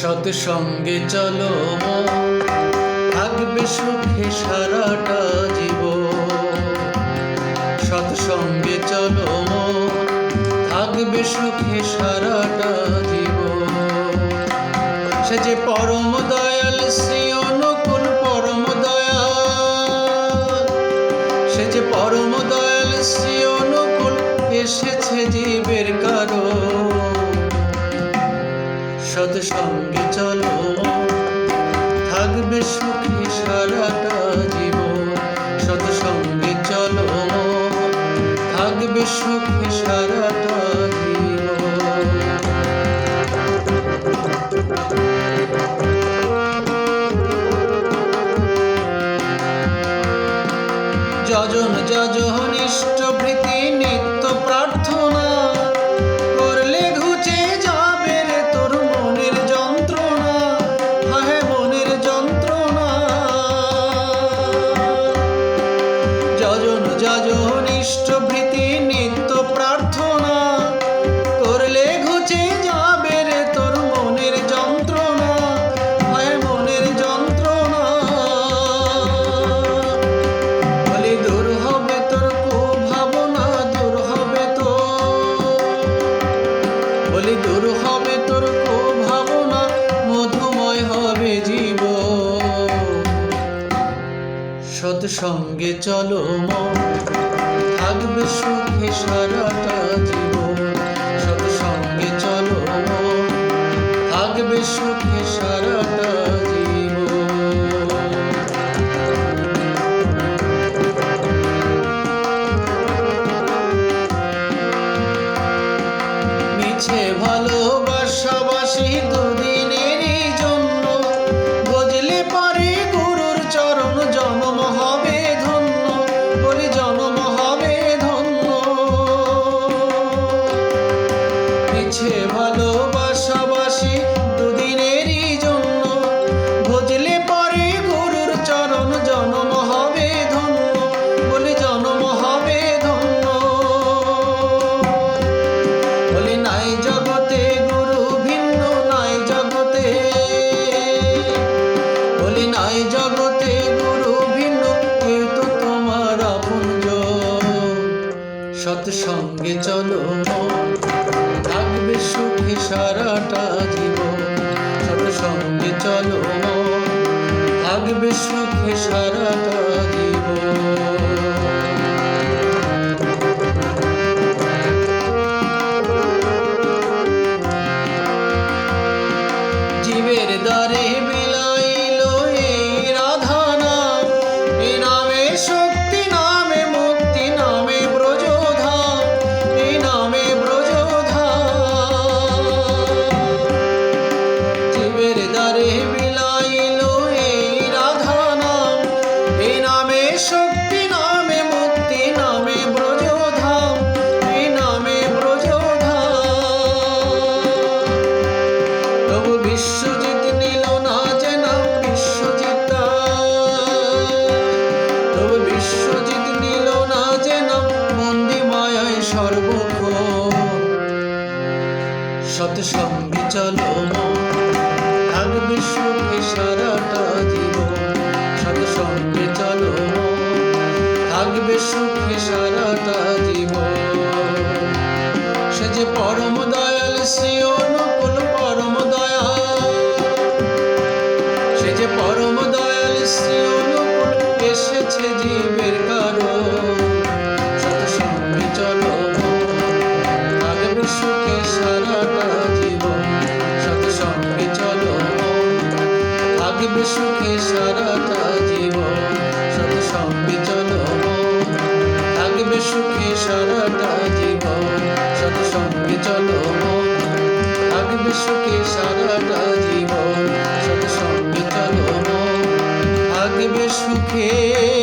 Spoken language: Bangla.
সৎ সঙ্গে চলো থাকবে সুখে সারাটা জীব সৎ সঙ্গে চলো থাকবে সুখে সারাটা জীব সে যে পরম দয়াল, শ্রী অনুকূল পরম দয়াল। সে যে পরম দয়াল, শ্রী অনুকূল, এসেছে জীবের সঙ্গে চলো। থাকবে সুখী সারাটা জীবন। সৎ সঙ্গে চলো। থাকবে সুখী সারাটা যজন যজন ইষ্টভৃতি নিত্য প্রার্থনা বলি দূর হবে তোর ভাবনা মধুময় হবে জীব। সৎসঙ্গে চলো মন, থাকবে সুখে সারাটা জীবন। সৎসঙ্গে চলো মন, থাকবে সুখে সারাটা মিছে ভালোবাসাবাসি দুদিনের জন্য। বুঝলে পারে গুরুর চরণ জন্ম হবে ধন্য, বলি জন্ম হবে ধন্য। মিছে ভালোবাসাবাসি সৎ সঙ্গে চলো থাকবে সুখে সারাটা জীবন। সৎসঙ্গে চলো থাকবে সুখে সারাটা জীবন। সৎ সঙ্গে চলো থাকবে সুখে সারাটা জীবন। সৎসঙ্গে চলো থাকবে সুখে সারাটা সুখে সারাটা জীবন সৎ সঙ্গে চলো থাকবে সুখে সারাটা জীবন সৎ সঙ্গে চলো থাকবে সুখে সারাটা জীবন সৎ সঙ্গে চলো থাকবে সুখে